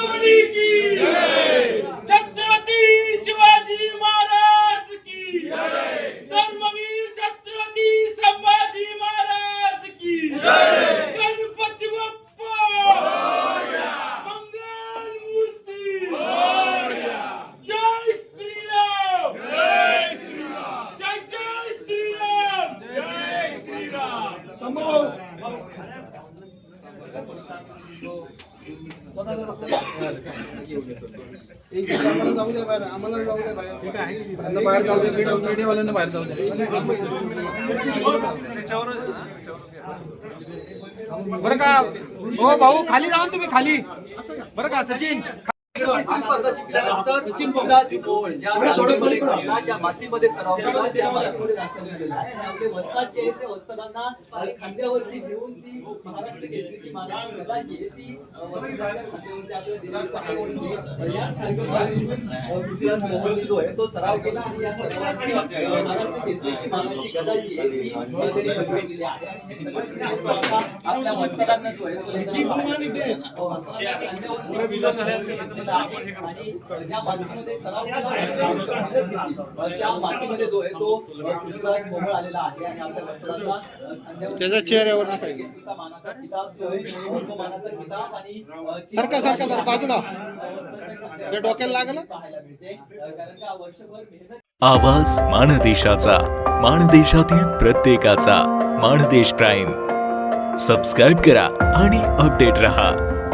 Dominique! जाऊ द्या बाहेर आम्हाला जाऊ द्या बाहेर बाहेर जाऊ द्या मीडियावाल्यांना बाहेर जाऊ द्या बरं का? हो भाऊ खाली जाऊन तुम्ही खाली. बरं का सचिन? ज्या मातीमध्ये सराव केला त्या मातीमध्ये दाखवलं गेलं आहे आणि आपले वस्ताद जे आहेत, ते वस्तादांना अ, खांद्यावरती घेऊन ती महाराष्ट्र केसरीची मानाची कला जी आहे ती अ, वस्तादांच्या खांद्यावरती आपल्याला दिलेली सहाय्य आहे. या कार्यक्रमातून, अ, पृथ्वीराज मोहोळ जो आहे तो सराव केला आणि या सरावाची अ, महाराष्ट्र केसरीची मानाची गदा जी आहे ती अ, त्यांनी बनवलेली आहे. आणि हे सगळं श्रेय आता आपल्या वस्तादांना जो आहे तो. आणि ज्या मातीमध्ये सराव केला आहे, त्याची मदत घेतली. अ, त्या मातीमध्ये जो आहे तो अ, पृथ्वीराज मोहोळ आलेला आहे आणि आपल्या वस्त्रांना अ, खांद्यावर त्याच्या चेहऱ्यावर मानाचा किताब मानाचा किताब आणि जरा बाजूला. ते डोक्याला लागलं? आवाज माणदेशाचा माणदेशातील प्रत्येकाचा माणदेश प्राईम सबस्क्राईब करा आणि अपडेट रहा